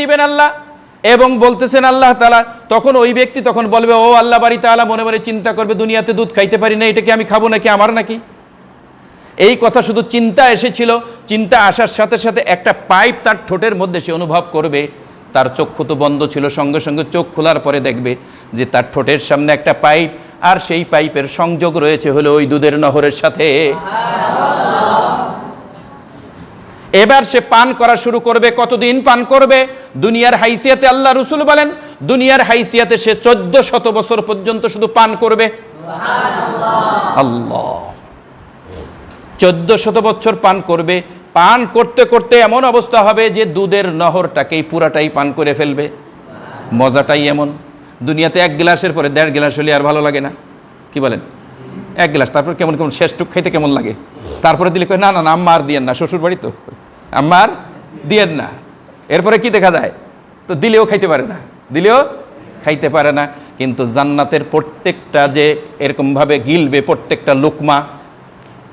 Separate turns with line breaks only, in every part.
দিবেন আল্লাহ। এবং বলতেছেন আল্লাহ তালা তখন ওই ব্যক্তি তখন বলবে, ও আল্লাহ, বাড়ি তালা মনে মনে চিন্তা করবে, দুনিয়াতে দুধ খাইতে পারি না, এটা কি আমি খাব নাকি, আমার নাকি? এই কথা শুধু চিন্তা এসেছিল, চিন্তা আসার সাথে সাথে একটা পাইপ তার ঠোঁটের মধ্যে সে অনুভব করবে। তার চক্ষু তো বন্ধ ছিল, সঙ্গে সঙ্গে চোখ খোলার পরে দেখবে যে তার ঠোঁটের সামনে একটা পাইপ, আর সেই পাইপের সংযোগ রয়েছে হলো ওই দুধের নহরের সাথে। এবার সে পান করা শুরু করবে কতদিন পান করবে? দুনিয়ার হাইসিয়াতে আল্লাহ রসুল বলেন দুনিয়ার হাইসিয়াতে সে চোদ্দ শত বছর পর্যন্ত শুধু পান করবে। আল্লাহ। চোদ্দ শত বছর পান করবে। পান করতে করতে এমন অবস্থা হবে যে দুধের নহরটাকেই পুরাটাই পান করে ফেলবে। মজাটাই এমন। দুনিয়াতে এক গ্লাসের পরে দেড় গ্লাস হলে আর ভালো লাগে না। কি বলেন? এক গ্লাস, তারপর কেমন কেমন শেষ টুক খাইতে কেমন লাগে? তারপরে দিলে কয়, না না না, আম্মার দিয়েন না শ্বশুর বাড়ি তো। আম্মার দিয়েন না। এরপরে কি দেখা যায়? তো দিলেও খাইতে পারে না। দিলেও খাইতে পারে না। কিন্তু জান্নাতের প্রত্যেকটা যে এরকমভাবে গিলবে, প্রত্যেকটা লোকমা,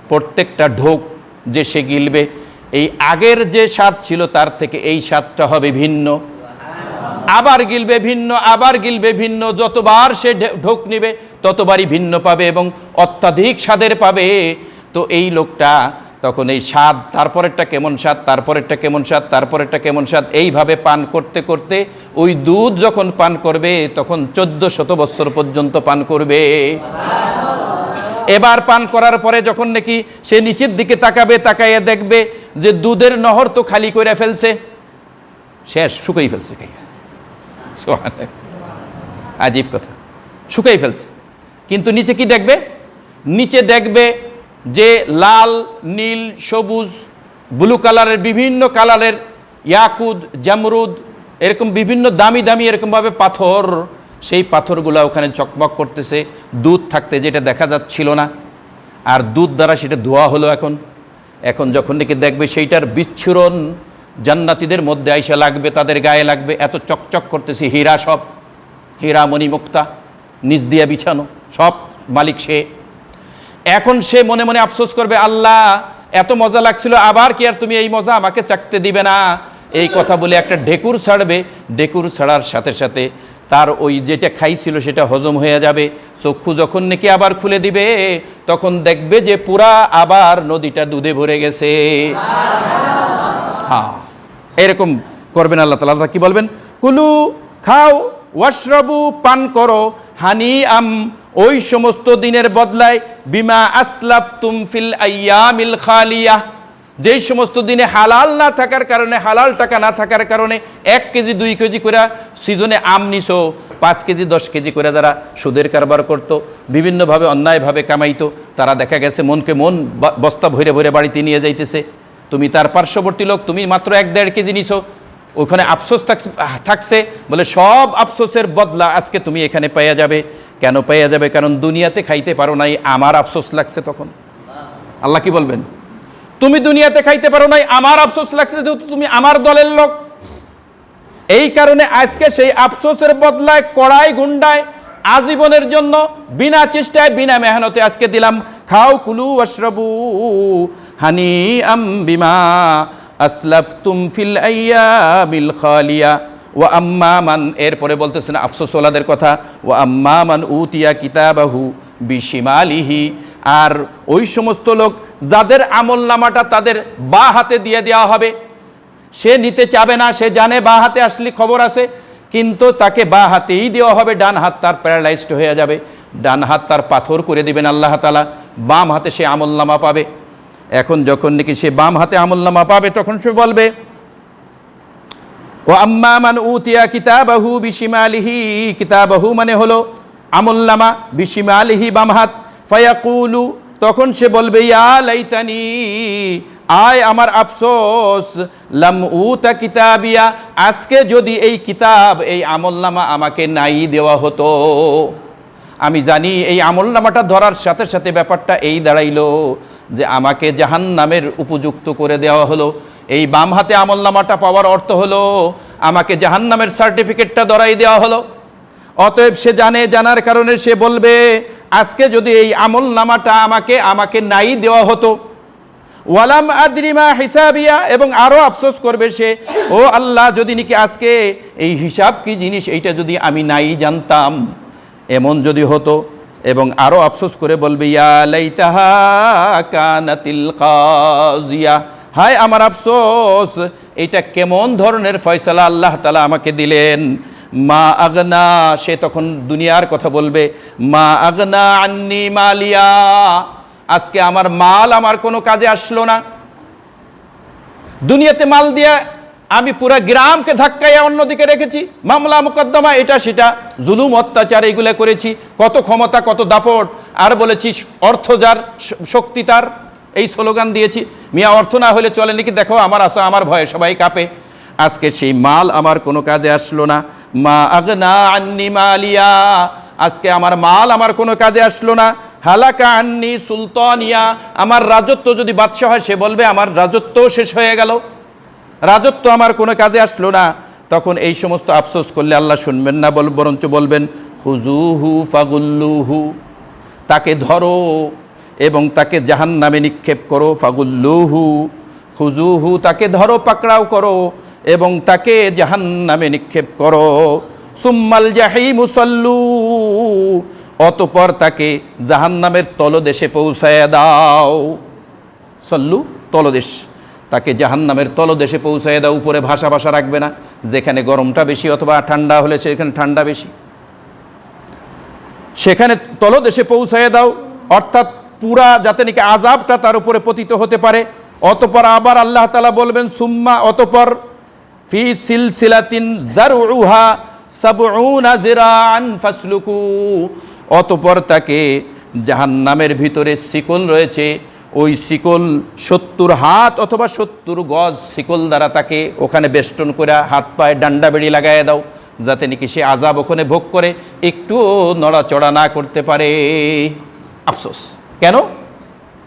প্রত্যেকটা ঢোক যে সে গিলবে, এই আগের যে স্বাদ ছিল তার থেকে এই স্বাদটা হবে ভিন্ন। আবার গিলবে ভিন্ন, আবার গিলবে ভিন্ন। যতবার সে ঢোক নিবে ততবারই ভিন্ন পাবে এবং অত্যাধিক স্বাদের পাবে। তো এই লোকটা তখন এই স্বাদ, তারপরেরটা কেমন স্বাদ, তারপরেরটা কেমন স্বাদ, তারপরেরটা কেমন স্বাদ, এইভাবে পান করতে করতে ওই দুধ যখন পান করবে, তখন চোদ্দ শত বৎসর পর্যন্ত পান করবে। এবার পান করার পরে যখন নাকি সে নিচের দিকে তাকাবে, তাকাইয়া দেখবে যে দুধের নহর তো খালি করে ফেলছে। শেষ শুকাই ফেলছে। আজীব কথা। শুকাই ফেলছে। কিন্তু নিচে কি দেখবে? নিচে দেখবে যে লাল, নীল, সবুজ ব্লু কালারের বিভিন্ন কালারের ইয়াকুদ, জামরুদ, এরকম বিভিন্ন দামি দামি এরকমভাবে পাথর, সেই পাথরগুলো ওখানে চকমক করতেছে। দুধ থাকতে যেটা দেখা যাচ্ছিল না। আর দুধ দ্বারা সেটা ধোয়া হলো এখন। এখন যখন নাকি দেখবে সেইটার বিচ্ছুরণ জান্নাতিদের মধ্যে আইসা লাগবে, তাদের গায়ে লাগবে। এত চকচক করতেছে হীরা সব। হীরা মণিমুক্তা নিজ দিয়া বিছানো। সব মালিক সে। এখন সে মনে মনে আফসোস করবে, আল্লাহ, এত মজা লাগছিল, আবার কি আর তুমি এই মজা আমাকে চাকতে দিবে না? এই কথা বলে একটা ঢেকুর ছাড়বে। ঢেকুর ছাড়ার সাথে সাথে তার ওই যেটা খাইছিল সেটা হজম হয়ে যাবে। চক্ষু যখন নাকি আবার খুলে দিবে, তখন দেখবে যে পুরা আবার নদীটা দুধে ভরে গেছে। হ্যাঁ এরকম করবেন আল্লাহ তালা কি বলবেন? কুলু, খাও, ওয়াশরাবু, পান করো, হানি আম ওই সমস্ত দিনের বদলায় বিমা আসলাফ তুম ফিল আইয়ামিল খালিয়া। যেই সমস্ত দিনে হালাল না থাকার কারণে, হালাল টাকা না থাকার কারণে এক কেজি, দুই কেজি করে সিজনে আম নিছো, পাঁচ কেজি, দশ কেজি করে যারা সুদের কারবার করত, বিভিন্নভাবে অন্যায়ভাবে কামাইতো, তারা দেখা গেছে মনকে মন বস্তা ভরে ভরে বাড়িতে নিয়ে যাইতেছে। তুমি তার পার্শ্ববর্তী লোক, তুমি মাত্র এক দেড় কেজি নিছো, ওখানে আফসোস থাকছে বলে সব আফসোসের বদলা আজকে তুমি এখানে পাইয়া যাবে। কেন পাইয়া যাবে? কারণ দুনিয়াতে খাইতে পারো নাই, আমার আফসোস লাগছে তখন। আল্লাহ কি বলবেন? তুমি দুনিয়াতে খাইতে পারো নাই, আমার আফসোস লাগছে যেহেতু তুমি আমার দলের লোক। এই কারণে আজকে সেই আফসোসের বদলায়, কড়াই গুন্ডায়, আজীবনের জন্য বিনা চেষ্টায়, বিনা মেহনতে আজকে দিলাম, খাও, কুলু অশ্রবু হানি আম বিমা আসলাফ তুম ফিল আইয়ামিল খালিয়া। ও আম্মা মান, এরপরে বলতেছেন আফসোস ওলাদের কথা ও আম্মা মান উতিয়া কিতাবাহু বিশিমালিহি, আর ওই সমস্ত লোক যাদের আমল নামাটা তাদের বা হাতে দিয়ে দেওয়া হবে, সে নিতে চাবে না, সে জানে বা হাতে আসলে খবর আছে, কিন্তু তাকে বা হাতেই দেওয়া হবে, ডান হাত তার প্যারালাইজড হয়ে যাবে, ডান হাত তার পাথর করে দিবেন আল্লাহ তালা বাম হাতে সে আমলনামা পাবে। এখন যখন নাকি সে বাম হাতে আমলনামা পাবে, তখন সে বলবে ও আম্মা মান উতিয়া কিতাবাহু বিশিমালিহি, কিতাবাহু মানে হলো আমলনামা বিশিমালিহি বাম হাত ফায়াকুলু, তখন সে বলবে, ইয়া লাইতানি, আয় আমার আফসোস, লাম উতা কিতাবিয়া, আজকে যদি এই কিতাব, এই আমলনামা আমাকে নাই দেওয়া হতো। আমি জানি এই আমলনামাটা ধরার সাথে সাথে ব্যাপারটা এই দাঁড়াইলো যে আমাকে জাহান্নামের উপযুক্ত করে দেওয়া হলো। এই বাম হাতে আমলনামাটা পাওয়ার অর্থ হলো, আমাকে জাহান্নামের সার্টিফিকেটটা ধরাই দেওয়া হলো। অতএব সে জানে, জানার কারণে সে বলবে, আজকে যদি এই আমল নামাটা আমাকে আমাকে নাই দেওয়া হতো। ওয়ালাম আদ্রিমা হিসাবিয়া, এবং আরও আফসোস করবে সে, ও আল্লাহ, যদি নাকি আজকে এই হিসাব কি জিনিস, এইটা যদি আমি নাই জানতাম, এমন যদি হতো। এবং আরও আফসোস করে বলবে, ইয়া লাইতাহা কানাতিল কাজিয়া। হায় আমার আফসোস, এটা কেমন ধরনের ফয়সালা আল্লাহ তালা আমাকে দিলেন। মা আগনা, সে তখন দুনিয়ার কথা বলবে, মা আগনা আন্নি মালিয়া, আজকে আমার মাল আমার কোনো কাজে আসলো না। দুনিয়াতে মাল দিয়ে আমি পুরা গ্রামকে ধাক্কাইয়া অন্যদিকে রেখেছি, মামলা মোকদ্দমা, এটা সেটা, জুলুম, অত্যাচার, এইগুলো করেছি, কত ক্ষমতা, কত দাপট, আর বলেছি অর্থ যার শক্তি তার, এই স্লোগান দিয়েছি। মিয়া অর্থ না হলে চলে নাকি দেখো, আমার আসো আমার ভয়ে সবাই কাঁপে। আজকে সেই মাল আমার কোনো কাজে আসলো না। মা আগনা আন্নি মালিয়া। আজকে আমার মাল আমার কোনো কাজে আসলো না। হালাকা আন্নি সুলতানিয়া। আমার রাজত্ব যদি বাদশাহ হয়, সে বলবে আমার রাজত্বও শেষ হয়ে গেল। রাজত্ব আমার কোনো কাজে আসলো না। তখন এই সমস্ত আফসোস করলে আল্লাহ শুনবেন না বল, বরঞ্চ বলবেন, হুজুহু ফাগুল্লুহু, তাকে ধরো এবং তাকে জাহান নামে নিক্ষেপ করো, ফাগুল্লুহু হুজুহু তাকে ধরো, পাকড়াও করো এবং তাকে জাহান নামে নিক্ষেপ করো। সুম্মাল জাহি মুসল্লু অতপর তাকে জাহান নামের তলদেশে পৌঁছায় দাও। সল্লু, তলদেশ। তাকে জাহান্নামের তলদেশে পৌঁছায় দাও, উপরে ভাষা ভাষা রাখবে না। যেখানে গরমটা বেশি অথবা ঠান্ডা হলে সেখানে ঠান্ডা বেশি। সেখানে তলদেশে পৌঁছায় দাও, অর্থাৎ পুরা যাতে নাকি আজাবটা তার উপরে পতিত হতে পারে। অতপর আবার আল্লাহ তালা বলবেন, সুম্মা অতপর ফি সিলসিলাতিন জিরাআন ফাসলুকু। অতপর তাকে জাহান্নামের ভিতরে শিকল রয়েছে। ওই শিকল সত্তর হাত অথবা সত্তর গজ শিকল দ্বারা তাকে ওখানে বেষ্টন করে হাত পায়ে ডান্ডা বেড়ি লাগাইয়া দাও, যাতে নাকি সে আজাব ওখানে ভোগ করে। একটুও নড়াচড়া না করতে পারে। আফসোস। কেন?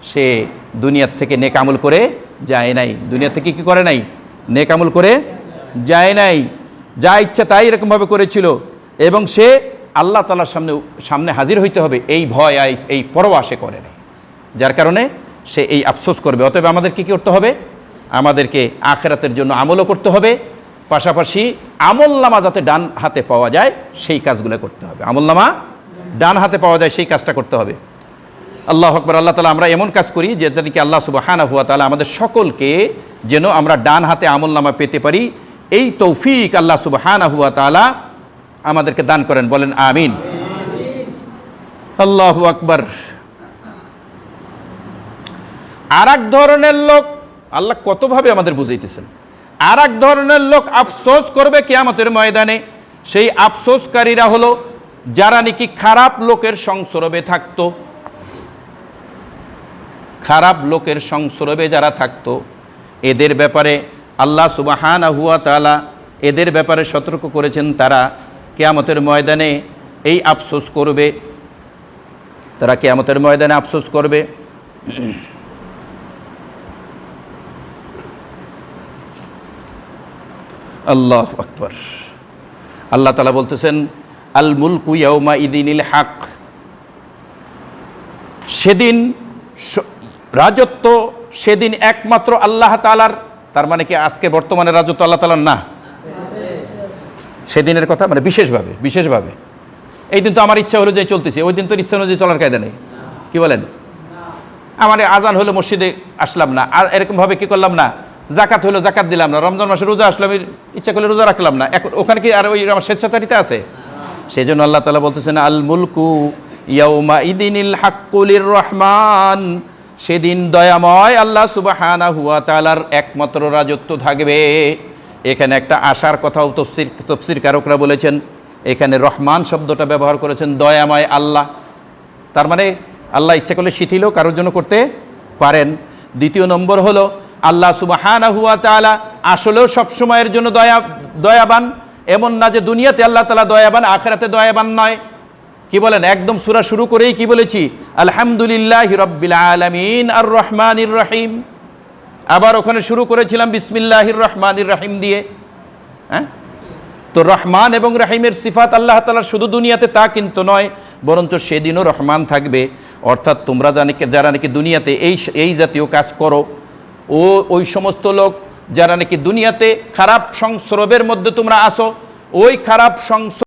সে দুনিয়ার থেকে নেকামল করে যায় নাই। দুনিয়া থেকে কি করে নাই? নেকামল করে যায় নাই। যা ইচ্ছা তাই এরকমভাবে করেছিল। এবং সে আল্লাহ তালার সামনে সামনে হাজির হইতে হবে। এই ভয় এই পরোয়া সে করে নাই। যার কারণে সে এই আফসোস করবে। অতএব আমাদের কী করতে হবে? আমাদেরকে আখেরাতের জন্য আমলও করতে হবে। পাশাপাশি আমলনামা যাতে ডান হাতে পাওয়া যায়, সেই কাজগুলো করতে হবে। আমলনামা ডান হাতে পাওয়া যায়, সেই কাজটা করতে হবে। আল্লাহ আকবর, আল্লাহ তালা আমরা এমন কাজ করি যে কি আল্লাহ সুবাহানা হুয়া তালা আমাদের সকলকে যেন আমরা ডান হাতে আমল নামা পেতে পারি, এই তৌফিক আল্লাহ সুবাহানা হুয়া তালা আমাদেরকে দান করেন, বলেন আমিন। আল্লাহ আকবর। আর এক ধরনের লোক, আল্লাহ কতভাবে আমাদের বুঝাইতেছেন? আর এক ধরনের লোক আফসোস করবে কেয়ামতের ময়দানে, সেই আফসোসকারীরা হলো যারা নাকি খারাপ লোকের সংসরবে থাকতো। খারাপ লোকের সংসরবে যারা থাকতো, এদের ব্যাপারে আল্লাহ সুবাহান আহুয়া তালা এদের ব্যাপারে সতর্ক করেছেন তারা কেয়ামতের ময়দানে এই আফসোস করবে। তারা কেয়ামতের ময়দানে আফসোস করবে। আল্লাহ আকবর। আল্লাহ তালা বলতেছেন, আল মুলকু ইয়ৌমা ইদিনিল হাক। সেদিন রাজত্ব সেদিন একমাত্র আল্লাহ তালার তার মানে কি আজকে বর্তমানে রাজত্ব আল্লাহ তালার না। সেদিনের কথা মানে বিশেষভাবে বিশেষভাবে। এই দিন তো আমার ইচ্ছা হলো যে চলতেছে, ওই দিন তো ইচ্ছা অনুযায়ী চলার কায়দা নেই। কি বলেন? আমার আজান হলো মসজিদে আসলাম না, আর এরকমভাবে কি করলাম না? জাকাত হলো জাকাত দিলাম না, রমজান মাসে রোজা আসলাম ইচ্ছা করলে রোজা রাখলাম না। এখন ওখানে কি আর ওই আমার স্বেচ্ছাচারিতা আছে? সেই জন্য আল্লাহ তালা বলতেছেন, আল মুলকু ইয়াউমা ইদিনিল হাক্কুলির রহমান সেদিন দয়াময় আল্লাহ সুবাহানা হুয়া তালার একমাত্র রাজত্ব থাকবে। এখানে একটা আশার কথাও তফসির তফসির কারকরা বলেছেন। এখানে রহমান শব্দটা ব্যবহার করেছেন, দয়াময় আল্লাহ। তার মানে আল্লাহ ইচ্ছা করলে শিথিলও কারোর জন্য করতে পারেন। দ্বিতীয় নম্বর হলো, আল্লাহ সুবাহানা হুয়া তালা আসলেও সব সময়ের জন্য দয়া, দয়াবান। এমন না যে দুনিয়াতে আল্লাহ তালা দয়াবান, আখেরাতে দয়াবান নয়। কি বলেন? একদম সুরা শুরু করেই কি বলেছি? আলহামদুলিল্লাহ রব্বিল আলমিন আর রহমানির রহিম। আবার ওখানে শুরু করেছিলাম বিসমিল্লাহির রহমানির রহিম দিয়ে। হ্যাঁ? তো রহমান এবং রাহিমের সিফাত আল্লাহ তালার শুধু দুনিয়াতে তা কিন্তু নয়, বরঞ্চ সেদিনও রহমান থাকবে। অর্থাৎ তোমরা জানি যারা নাকি দুনিয়াতে এই এই জাতীয় কাজ করো, ও ওই সমস্ত লোক যারা নাকি দুনিয়াতে খারাপ সংস্রবের মধ্যে তোমরা আসো, ওই খারাপ সংস